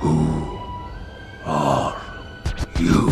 who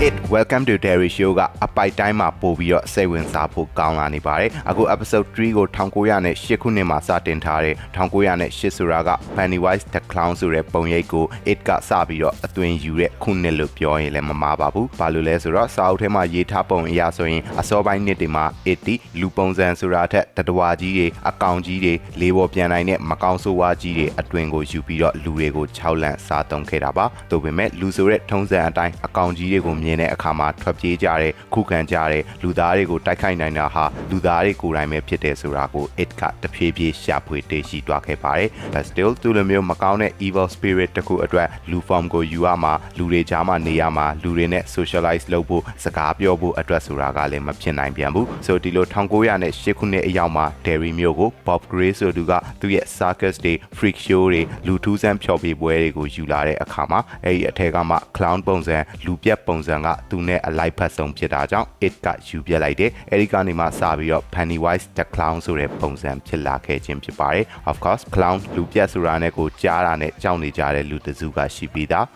it welcome to Dairy Show ကအပိုက်တိုင်းမှာပို့ပြီးတော့စိတ်ဝင်စားဖို့ကောင်းလာနေပါတယ်အခု episode 3ကို1908ခုနှစ်မှာစတင်ထားတဲ့1908ဆိုတာက Pennywise the Clown ဆိုတဲ့ပုံရိပ်ကို it ကစပြီးတော့အသွင်ယူတဲ့ခုနှစ်လို့ပြောရင်လည်းမမှားပါဘူးဘာလို့လဲဆိုတော့စာအုပ်ထဲမှာရေးထားပုံအရဆိုရင်အစောပိုင်းနှစ်တွေမှာ it ဒီလူပုံစံဆိုတာထက်တတဝါကြီးတွေအကောင်ကြီးတွေလေးပေါ်ပြန်နိုင်တဲ့မကောင်းဆိုးဝါးကြီးတွေအတွင်ကိုယူပြီးတော့လူတွေကိုခြောက်လန့်စားသုံးခဲ့တာပါဒါပေမဲ့လူဆိုတဲ့ထုံးစံအတိုင်းအကောင်ကြီးတွေကိုမြင်တဲ့အခါမှာထွက်ပြေးကြတဲ့ခုခံကြတဲ့လူသားတွေကိုတိုက်ခိုက်နိုင်တာဟာလူသားတွေကိုယ်တိုင်ပဲဖြစ်တယ်ဆိုတာကို it ကတဖြည်းဖြည်းရှာဖွေတေရှိသွားခဲ့ပါတယ် but still သူလိုမျိုးမကောင်းတဲ့ evil spirit တခုအတွက်လူ form ကိုယူရမှာလူတွေကြားမှာနေရမှာလူတွေနဲ့ socialize လုပ်ဖို့စကားပြောဖို့အတွက်ဆိုတာကလည်းမဖြစ်နိုင်ပြန်ဘူးဆိုဒီလို1908ခုနှစ်အရောက်မှာ Derry မြို့ကို Bob Gray ဆိုသူကသူ့ရဲ့ circus တွေ freak show တွေလူထူးဆန်းဖျော်ဖြေပွဲတွေကိုယူလာတဲ့အခါမှာအဲ့ဒီအထက်ကမှ clown ပုံစံလူပြက်ပုံစံကသူနဲ့အလိုက်ဖက်ဆုံးဖြစ်တာကြောင့် it ကယူပြက်လိုက်တယ်အဲ့ဒီကနေမှစပြီးတော့ Pennywise the clown ဆိုတဲ့ပုံစံဖြစ်လာခဲ့ခြင်းဖြစ်ပါတယ် of course clown လူပြက်ဆိုတာနဲ့ကိုကြားတာနဲ့ကြောက်နေကြတဲ့လူတစုကရှိပြီးသား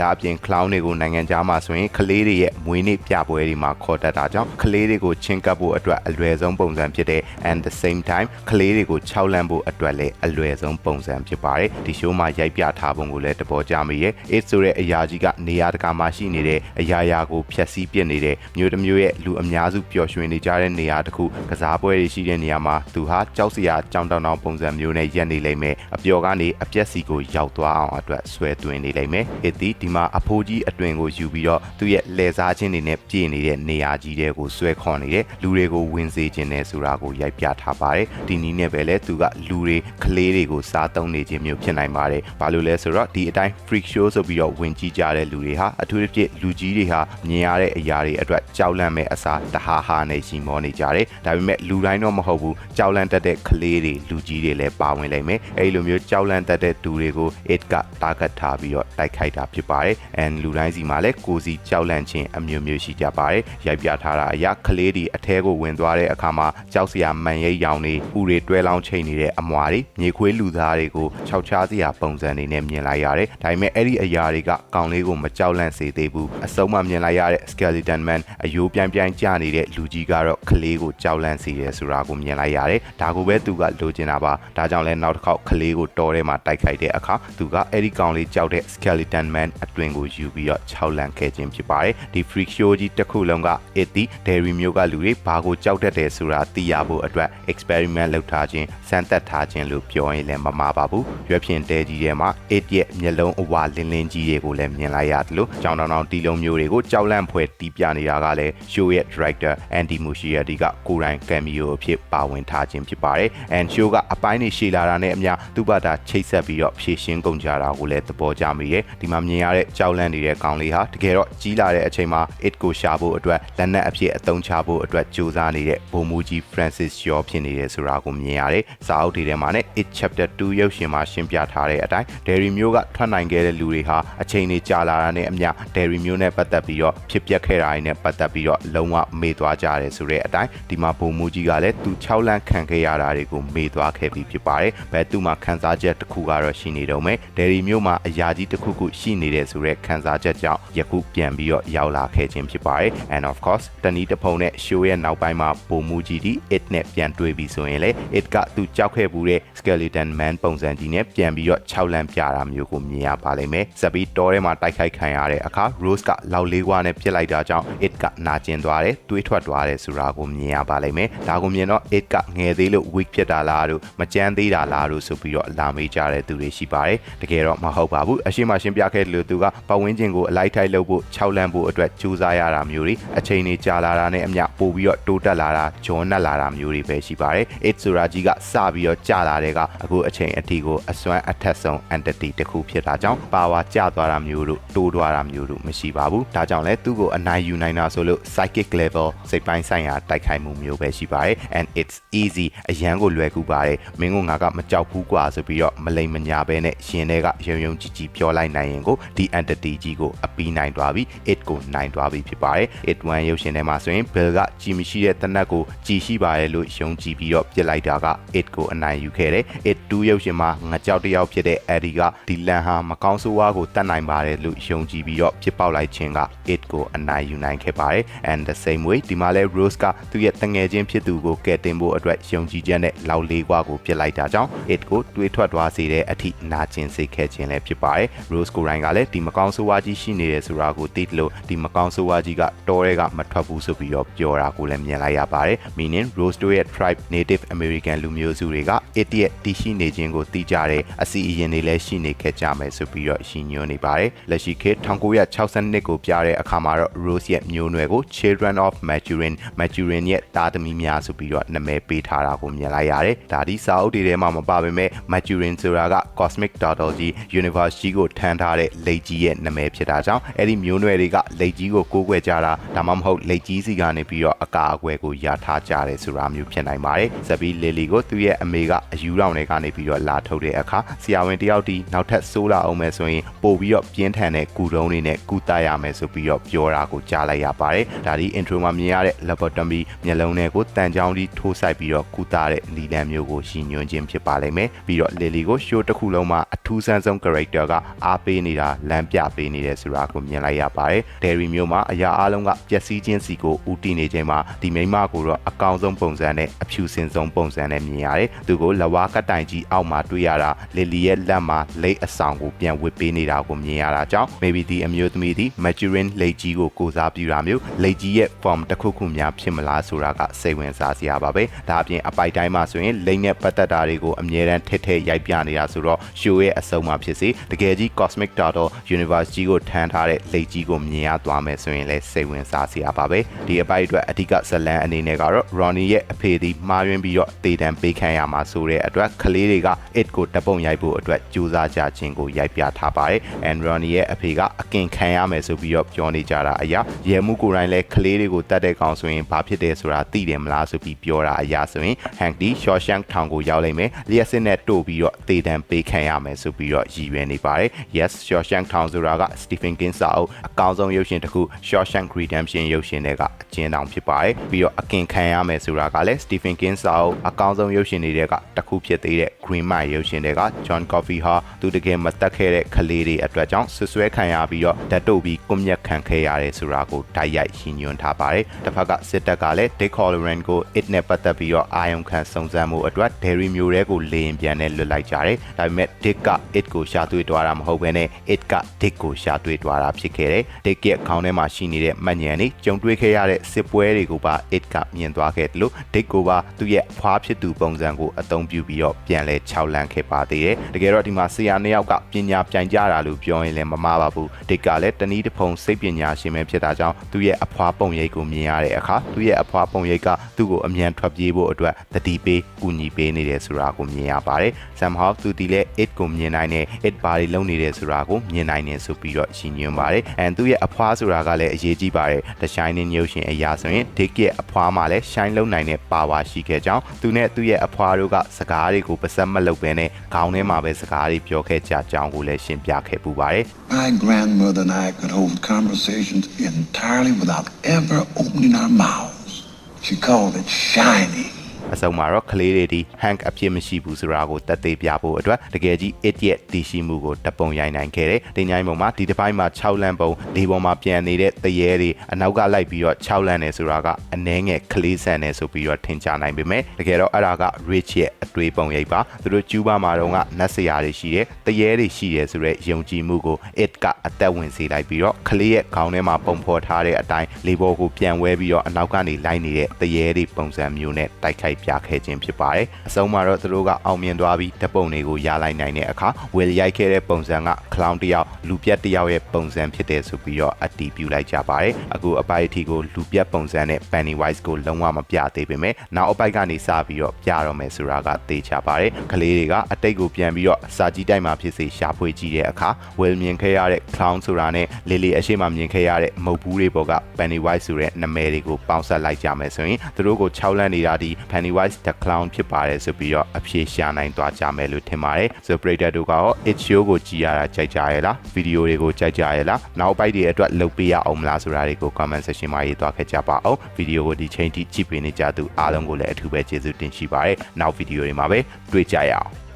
ဒါအပြင် clown တွေကိုနိုင်ငံခြားမှာဆိုရင်ကလေးတွေရဲ့မွေးနေ့ပြပွဲတွေမှာခေါ်တတ်တာကြောင့်ကလေးတွေကိုချင်းကပ်ဖို့အတွက်အလွယ်ဆုံးပုံစံဖြစ်တဲ့ and the same time ကလေးတွေကိုခြောက်လန့်ဖို့အတွက်လည်းအလွယ်ဆုံးပုံစံဖြစ်ပါတယ်ဒီ show မှာရိုက်ပြထားပုံကိုလည်းတပေါ်ကြမိရဲ့ it ဆိုတဲ့အရာကြီးကနေရာတကာမှာရှိနေတဲ့အရာရာကိုဖျက်ဆီးပစ်နေတဲ့မျိုးတစ်မျိုးရဲ့လူအများစုပျော်ရွှင်နေကြတဲ့နေရာတစ်ခုကစားပွဲတွေရှိတဲ့နေရာမှာသူဟာကြောက်စရာကြောင်တောင်တောင်ပုံစံမျိုးနဲ့ရက်နေလိမ့်မယ်အပျော်ကနေအပြက်စီကိုရောက်သွားအောင်အတွက်ဆွဲသွင်းနေလိမ့်မယ် it ဒီဒီမှာအဖိုးကြီးအတွင်ကိုယူပြီးတော့သူ့ရဲ့လှည့်စားခြင်းတွေနဲ့ပြည့်နေတဲ့နေရာကြီးတွေကိုဆွဲခေါ်နေတဲ့လူတွေကိုဝင်စေခြင်းနဲ့ဆိုတာကိုရိုက်ပြထားပါတယ်ဒီနည်းနဲ့ပဲလဲသူကလူတွေကလေးတွေကိုစားသုံးနေခြင်းမျိုးဖြစ်နိုင်ပါတယ်ဘာလို့လဲဆိုတော့ဒီအတိုင်း freak show ဆိုပြီးတော့ဝင်ကြည့်ကြတဲ့လူတွေဟာအထူးသဖြင့်လူကြီးတွေဟာမြင်ရတဲ့အရာတွေအတွက်ကြောက်လန့်မဲ့အစားတဟာဟာနဲ့ရှင်မောနေကြတယ်ဒါပေမဲ့လူတိုင်းတော့မဟုတ်ဘူးကြောက်လန့်တတ်တဲ့ကလေးတွေလူကြီးတွေလည်းပါဝင်လိမ့်မယ်အဲဒီလိုမျိုးကြောက်လန့်တတ်တဲ့သူတွေကို it ကတာဂက်ထားပြီးတော့တိုက်ခိုက်တာဖြစ်ပါတယ် and လူတိုင်းစီမှာလည်းကိုစီကြောက်လန့်ခြင်းအမျိုးမျိုးရှိကြပါတယ်ရိုက်ပြထားတာအရာကလေးတွေအထဲကိုဝင်သွားတဲ့အခါမှာကြောက်စရာမှန်ရိပ်ရောင်တွေဥတွေတွဲလောင်းချိန်နေတဲ့အမွာတွေမြေခွေးလူသားတွေကိုခြောက်ချားစရာပုံစံတွေနဲ့မြင်လိုက်ရတယ်ဒါပေမဲ့အဲ့ဒီအရာတွေကကောင်လေးကိုမကြောက်လန့်စေသေးဘူးအစုံမှမြင်လိုက်ရတဲ့ skeleton man အယိုးပြိုင်ပြိုင်ကျနေတဲ့လူကြီးကတော့ကလေးကိုကြောက်လန့်စေတယ်ဆိုတာကိုမြင်လိုက်ရတယ်ဒါကိုပဲသူကလိုချင်တာပါဒါကြောင့်လဲနောက်တစ်ခေါက်ကလေးကိုတော်ထဲမှာတိုက်ခိုက်တဲ့အခါသူကအဲ့ဒီကောင်လေးကြောက်တဲ့ skeleton man အတွင်ကိုယူပြီးတော့6လန့်ခဲ့ခြင်းဖြစ်ပါတယ်ဒီ freak show ကြီးတစ်ခုလုံးက it ဒီ dairy မျိုးကလူတွေဘာကိုကြောက်တတ်တယ်ဆိုတာသိရဖို့အတွက် experiment လုပ်ထားခြင်းစမ်းသပ်ထားခြင်းလို့ပြောရင်လည်းမမှားပါဘူးရွက်ဖြင့်တဲကြီးထဲမှာ it ရဲ့မျက်လုံးအဝါလင်းလင်းကြီးတွေကိုလည်းမြင်လိုက်ရတယ်လို့ကြောင်တောင်တောင်တီလုံးမျိုးတွေကိုကြောက်လန့်ဖွယ်တီးပြနေတာကလည်း show ရဲ့ director Andy Muschietti ကကိုယ်တိုင် cameo အဖြစ်ပါဝင်ထားခြင်းဖြစ်ပါတယ် and show ကအပိုင်းတွေရှည်လာတာနဲ့အမျှသူ့ဘာသာချိတ်ဆက်ပြီးတော့ဖြည့်ရှင်းကုန်ကြတာကိုလည်းသဘောကျမိရဲ့ဒီမှာမြင်ရတဲ့ကြောက်လန့်နေတဲ့ကောင်လေးဟာတကယ်တော့ကြီးလာတဲ့အချိန်မှာ it ကိုရှာဖို့အတွက်လက်နက်အဖြစ်အသုံးချဖို့အတွက်ကြိုးစားနေတဲ့ဗိုလ်မှူးကြီး Francis Shaw ဖြစ်နေတယ်ဆိုတာကိုမြင်ရတယ်။စာအုပ်တွေထဲမှာနဲ့ it chapter 2ရုပ်ရှင်မှာရှင်းပြထားတဲ့အတိုင်း Derry မျိုးကထွက်နိုင်ခဲ့တဲ့လူတွေဟာအချိန်တွေကြာလာတာနဲ့အမျှ Derry မျိုးနဲ့ပတ်သက်ပြီးတော့ဖြစ်ပျက်ခဲ့တာတွေနဲ့ပတ်သက်ပြီးတော့လုံးဝမေ့သွားကြတယ်ဆိုတဲ့အတိုင်းဒီမှာဗိုလ်မှူးကြီးကလည်းသူ6လန့်ခံခဲ့ရတာတွေကိုမေ့သွားခဲ့ပြီးဖြစ်ပါတယ်။ဘယ်သူမှခန်းစားချက်တစ်ခုကတော့ရှိနေတော့မယ်။ Derry မျိုးမှာအရာကြီးတစ်ခုခုရှိနေတဲ့ဆိုတဲ့ခန်းစားချက်ကြောင့်ယခုပြန်ပြီးတော့ရောက်လာခဲ့ခြင်းဖြစ်ပါတယ် and of course တနည်းတစ်ဖုံနဲ့ show ရဲ့နောက်ပိုင်းမှာပုံမူကြီးဒီ it နဲ့ပြန်တွေ့ပြီးဆိုရင်လေ it ကသူကြောက်ခဲ့ဘူးတဲ့ skeleton man ပုံစံကြီးနဲ့ပြန်ပြီးတော့6လန့်ပြတာမျိုးကိုမြင်ရပါလိမ့်မယ်ဇက်ပြီးတောထဲမှာတိုက်ခိုက်ခံရတဲ့အခါ rose ကလောက်လေးကွာနဲ့ပြစ်လိုက်တာကြောင့် it ကနာကျင်သွားတယ်တွေးထွက်သွားတယ်ဆိုတာကိုမြင်ရပါလိမ့်မယ်ဒါကိုမြင်တော့ it ကငယ်သေးလို့ weak ဖြစ်တာလားတို့မကြမ်းသေးတာလားတို့ဆိုပြီးတော့လာမေးကြတဲ့သူတွေရှိပါတယ်တကယ်တော့မဟုတ်ပါဘူးအရှိမရှင်းပြခဲ့တယ်လို့သူကပတ်ဝန်းကျင်ကိုအလိုက်ထိုက်လုပ်ဖို့6လန့်ဖို့အတွက်ကြိုးစားရတာမျိုးတွေအချိန်တွေကြာလာတာနဲ့အမျှပို့ပြီးတော့တိုးတက်လာတာဂျောနက်လာတာမျိုးတွေပဲရှိပါတယ် it ဆိုတာကြီးကစပြီးတော့ကြာလာတဲ့ကအခုအချိန်အထိကိုအစွမ်းအထက်ဆုံး entity တစ်ခုဖြစ်တာကြောင့်ပါဝါကျသွားတာမျိုးတို့တိုးသွားတာမျိုးတို့မရှိပါဘူးဒါကြောင့်လဲသူ့ကိုအနိုင်ယူနိုင်တာဆိုလို့ psychic level စိတ်ပိုင်းဆိုင်ရာတိုက်ခိုက်မှုမျိုးပဲရှိပါတယ် and it's easy အရန်ကိုလွယ်ကူပါတယ်မင်းကငါကမကြောက်ဘူးกว่าဆိုပြီးတော့မလိမ်မညာပဲနဲ့ရှင်တွေကရုံရုံကြည်ကြည်ပြောလိုက်နိုင်ရင်ကိုဒီ ီ the entity ကြီးကိုအပီးနိုင်သွားပြီး it ကိုနိုင်သွားပြီးဖြစ်ပါတယ် it 1ရုပ်ရှင်ထဲမှာဆိုရင် Bill ကကြည်မရှိတဲ့တနက်ကိုကြည်ရှိပါတယ်လို့ယုံကြည်ပြီးတော့ပြစ်လိုက်တာက it ကိုအနိုင်ယူခဲ့တယ် it 2ရုပ်ရှင်မှာငကြောက်တစ်ယောက်ဖြစ်တဲ့ Eddie ကဒီလန်ဟာမကောင်းဆိုးဝါးကိုတတ်နိုင်ပါတယ်လို့ယုံကြည်ပြီးတော့ပြစ်ပေါက်လိုက်ခြင်းက it ကိုအနိုင်ယူနိုင်ခဲ့ပါတယ် and the same way ဒီမှာလဲ Rose ကသူ့ရဲ့တငယ်ချင်းဖြစ်သူကိုကယ်တင်ဖို့အတွက်ယုံကြည်ချက်နဲ့လောက်လေးကွာကိုပြစ်လိုက်တာကြောင့် it ကိုတွေးထွက်သွားစေတဲ့အထိနာကျင်စေခဲ့ခြင်းလည်းဖြစ်ပါတယ် Rose ကိုယ်တိုင်ကလည်းဒီမကောင်းဆိုးဝါးကြီးရှိနေတယ်ဆိုတာကိုသိတယ်လို့ဒီမကောင်းဆိုးဝါးကြီးကတောထဲကမထွက်ဘူးဆိုပြီးတော့ပြောတာကိုလည်းမြင်လိုက်ရပါတယ် meaning Rose တို့ရဲ့ tribe Native American လူမျိုးစုတွေက it ရဲ့တည်ရှိနေခြင်းကိုသိကြတဲ့အစီအရင်တွေလည်းရှိနေခဲ့ကြမယ်ဆိုပြီးတော့ရှင်းညွှန်းနေပါတယ်လက်ရှိခေတ်1962ကိုပြတဲ့အခါမှာတော့ Rose ရဲ့မျိုးနွယ်ကို Children of Maturin Maturin ရဲ့သားသမီးများဆိုပြီးတော့နာမည်ပေးထားတာကိုမြင်လိုက်ရတယ်ဒါဒီစာအုပ်တွေထဲမှာမပါပေမဲ့ Maturin ဆိုတာက Cosmic Turtle ကြီး Universe ကြီးကိုထမ်းထားတဲ့လိတ်ကြီးရဲ့နာမည်ဖြစ်တာကြောင့်အဲ့ဒီမျိုးနွယ်တွေကလိတ်ကြီးကိုကိုးကွယ်ကြတာဒါမှမဟုတ်လိတ်ကြီးစီကနေပြီးတော့အကာအကွယ်ကိုရထားကြတယ်ဆိုတာမျိုးဖြစ်နိုင်ပါတယ်။ဇပီလီလီကိုသူ့ရဲ့အမေကအယူတော်တွေကနေပြီးတော့လာထုတ်တဲ့အခါဆရာဝန်တယောက်ဒီနောက်ထပ်ဆိုးလာအောင်မယ်ဆိုရင်ပို့ပြီးတော့ပြင်းထန်တဲ့ကူတုံးတွေနဲ့ကူတရမယ်ဆိုပြီးတော့ပြောတာကိုကြားလိုက်ရပါတယ်။ဒါဒီ intro မှာမြင်ရတဲ့ lobotomy မျက်လုံးတွေကိုတန်ချောင်းကြီးထိုးဆိုင်ပြီးတော့ကူတာတဲ့နီလန်မျိုးကိုရှင်းညွှန်းခြင်းဖြစ်ပါလိမ့်မယ်။ပြီးတော့လီလီကို show တစ်ခုလုံးမှာအထူးဆန်းဆုံး character ကအားပေးနေတာလမ်းပြပေးနေတယ်ဆိုတာကိုမြင်လိုက်ရပါတယ်။ Derry မျိုးမှာအရာအလုံးကပျက်စီးခြင်းစီကိုဦးတည်နေခြင်းမှာဒီမိမကိုတော့အကောင်ဆုံးပုံစံနဲ့အဖြူစင်ဆုံးပုံစံနဲ့မြင်ရတယ်။သူကိုလဝါကတိုင်ကြီးအောက်မှာတွေ့ရတာလီလီရဲ့လက်မှာလိတ်အဆောင်ကိုပြန်ဝစ်ပေးနေတာကိုမြင်ရတာကြောင့် maybe ဒီအမျိုးသမီးဒီ maturing လိတ်ကြီးကိုကိုစားပြုတာမျိုးလိတ်ကြီးရဲ့ form တစ်ခုခုများဖြစ်မလားဆိုတာကစိတ်ဝင်စားစရာပါပဲ။ဒါအပြင်အပိုက်တိုင်းမှာဆိုရင်လိတ်နဲ့ပတ်သက်တာတွေကိုအမြဲတမ်းထစ်ထစ်ရိုက်ပြနေတာဆိုတော့ show ရဲ့အဆုံးမှာဖြစ်စေတကယ်ကြီး cosmic turtle universe ကြီးကိုထမ်းထားတဲ့လိတ်ကြီးကိုမြင်ရသွားမယ်ဆိုရင်လည်းစိတ်ဝင်စားစရာပါပဲဒီအပိုက်အတွက်အဓိကဇလန်အနေနဲ့ကတော့ Ronnie ရဲ့အဖေဒီမှားယွင်းပြီးတော့တေတံပေးခံရမှာဆိုတဲ့အတွက်ကလေးတွေက it ကိုတပုံရိုက်ဖို့အတွက်ကြိုးစားကြခြင်းကိုရိုက်ပြထားပါတယ် and Ronnie ရဲ့အဖေကအကင်ခံရမယ်ဆိုပြီးတော့ပြောနေကြတာအရာရဲမှုကိုယ်တိုင်လည်းကလေးတွေကိုတတ်တဲ့ကောင်ဆိုရင်ဘာဖြစ်တယ်ဆိုတာသိတယ်မလားဆိုပြီးပြောတာအရာဆိုရင် Hank ဒီ Shawshank ထောင်ကိုရောက်လိမ့်မယ်လျှက်စစ်နဲ့တို့ပြီးတော့တေတံပေးခံရမယ်ဆိုပြီးတော့ရည်ရွယ်နေပါတယ် yes Shawshank ထောင်ဆိုတာက Stephen King စာအုပ်အကောင်းဆုံးရုပ်ရှင်တစ်ခု Shawshank Redemption ရုပ်ရှင်တွေကအကျဉ်းတောင်ဖြစ်ပါတယ်ပြီးတော့အကင်ခံရမယ်ဆိုတာကလည်း Stephen King စာအုပ်အကောင်းဆုံးရုပ်ရှင်တွေကတစ်ခုဖြစ်သေးတဲ့ Green Mile ရုပ်ရှင်တွေက John Coffey ဟာသူတကယ်မတက်ခဲ့တဲ့ကလေးတွေအတွက်ကြောင့်ဆွဆွဲခံရပြီးတော့ဓာတ်တုပ်ပြီးကွန်မြက်ခံခဲ့ရတယ်ဆိုတာကိုတိုက်ရိုက်ရှင်းညွှန်းထားပါတယ်တစ်ဖက်ကစစ်တပ်ကလည်း Dick Halloran ကို it နဲ့ပတ်သက်ပြီးတော့အာယုံခံစုံစမ်းမှုအတွက် Derry မျိုးရဲကိုလေရင်ပြန်နဲ့လွတ်လိုက်ကြတယ်ဒါပေမဲ့ Dick က it ကိုရှာတွေ့သွားတာမဟုတ်ဘဲနဲ့ it က Dick ကိုရှာတွေ့သွားတာဖြစ်ခဲ့တယ် Dick ရဲ့ခေါင်းထဲမှာရှိနေတဲ့မှတ်ဉာဏ်တွေကြုံတွေ့ခဲ့ရတဲ့စစ်ပွဲတွေကိုပါ it ကမြင်သွားခဲ့တယ်လို့ Dick ကိုပါသူ့ရဲ့ဖွားဖြစ်သူပုံစံကိုအသုံးပြုပြီးတော့ပြန်လဲခြောက်လန့်ခဲ့ပါသေးတယ်တကယ်တော့ဒီမှာဆရာနှစ်ယောက်ကပညာပြိုင်ကြတာလို့ပြောရင်လည်းမမှားပါဘူး Dick ကလည်းတနည်းတစ်ဖုံစိတ်ပညာရှင်ပဲဖြစ်တာကြောင့်သူ့ရဲ့အဖွားပုံရိပ်ကိုမြင်ရတဲ့အခါသူ့ရဲ့အဖွားပုံရိပ်ကသူ့ကိုအမြန်ထွက်ပြေးဖို့အတွက်တတိပေးကူညီပေးနေတယ်ဆိုတာကိုမြင်ရပါတယ် somehow သူဒီလဲ it ကိုမြင်နိုင်တယ် it ဘာတွေလုပ်နေတယ်ဆိုတာကိုမြင်နိုင်တယ်ဆိုပြီးတော့ရှင်းညွှန်းပါတယ် and သူ့ရဲ့အဖွားဆိုတာကလည်းအရေးကြီးပါတယ် The Shining ရုပ်ရှင်အရာဆိုရင် Dick ရဲ့အဖွားမှာလည်း shine လုပ်နိုင်တဲ့ power ရှိခဲ့ကြောင်းသူနဲ့သူ့ရဲ့အဖွားတို့ကစကားတွေကိုပါစက်မလုပ်ဘဲနဲ့ခေါင်းထဲမှာပဲစကားတွေပြောခဲ့ကြကြောင်းကိုလည်းရှင်းပြခဲ့ပူပါတယ် My grandmother and I could hold conversations entirely without ever opening our mouths. She called it shining. အဆုံးမှာတော့ကလေးတွေဒီ Hank အဖြစ်မရှိဘူးဆိုတာကိုတက်သေးပြဖို့အတွက်တကယ်ကြီး it ရဲ့တည်ရှိမှုကိုတပုံရိုင်းနိုင်ခဲ့တယ်။တင်ញိုင်းပုံမှာဒီတစ်ပိုင်းမှာ6လမ်းပုံဒီပုံမှာပြန်နေတဲ့တရေတွေအနောက်ကလိုက်ပြီးတော့6လမ်းနေဆိုတာကအနှဲငယ်ကလေးဆန်နေဆိုပြီးတော့ထင်ရှားနိုင်ပေမဲ့တကယ်တော့အဲ့ဒါက rich ရဲ့အတွေးပုံရိပ်ပါသူတို့ကျူးပါမှာတော့ကနတ်စရာတွေရှိတယ်တရေတွေရှိတယ်ဆိုတော့ယုံကြည်မှုကို it ကအသက်ဝင်စေလိုက်ပြီးတော့ကလေးရဲ့ခေါင်းထဲမှာပုံဖော်ထားတဲ့အတိုင်းလေဘော်ကိုပြန်ဝဲပြီးတော့အနောက်ကနေလိုက်နေတဲ့တရေတွေပုံစံမျိုးနဲ့တိုက်ခိုက်ပြခဲ့ခြင်းဖြစ်ပါတယ်အဆုံးမှာတော့သူတို့ကအောင်မြင်သွားပြီးဓပုံတွေကိုရလိုက်နိုင်တဲ့အခါဝယ်ရိုက်ခဲ့တဲ့ပုံစံက clown တယောက်လူပြတ်တယောက်ရဲ့ပုံစံဖြစ်တယ်ဆိုပြီးတော့အတီးပြလိုက်ကြပါတယ်အခုအပိုက်အထီကိုလူပြတ်ပုံစံနဲ့ Pennywise ကိုလုံးဝမပြသေးပေမဲ့နောက်အပိုက်ကနေစပြီးတော့ပြတော့မယ်ဆိုတာကသေချာပါတယ်ကလေးတွေကအတိတ်ကိုပြန်ပြီးတော့စာကြီးတိုက်မှာဖြစ်စေရှာဖွေကြည့်တဲ့အခါဝယ်မြင်ခဲ့ရတဲ့ clown ဆိုတာနဲ့လေလေအရှိမမြင်ခဲ့ရတဲ့မုတ်ဘူးတွေပေါ်က Pennywise ဆိုတဲ့နာမည်တွေကိုပေါင်းစပ်လိုက်ကြမယ်ဆိုရင်သူတို့ကို6လန့်နေတာဒီ Pennywise Pennywise the Clown ဖြစ်ပါတယ်ဆိုပြီးတော့အဖြေရှာနိုင်သွားကြမယ်လို့ထင်ပါတယ်ဆိုပရိသတ်တို့ကတော့ it show ကိုကြည်ရတာကြိုက်ကြရဲ့လားဗီဒီယိုတွေကိုကြိုက်ကြရဲ့လားနောက်ပိုက်တွေအတွက်လုပ်ပေးရအောင်မလားဆိုတာတွေကို comment section မှာရေးသွားခဲ့ကြပါအောင်ဗီဒီယိုကိုဒီချိန်ထိကြည့်ပေးနေကြသူအားလုံးကိုလည်းအထူးပဲကျေးဇူးတင်ရှိပါတယ်နောက်ဗီဒီယိုတွေမှာပဲတွေ့ကြရအောင်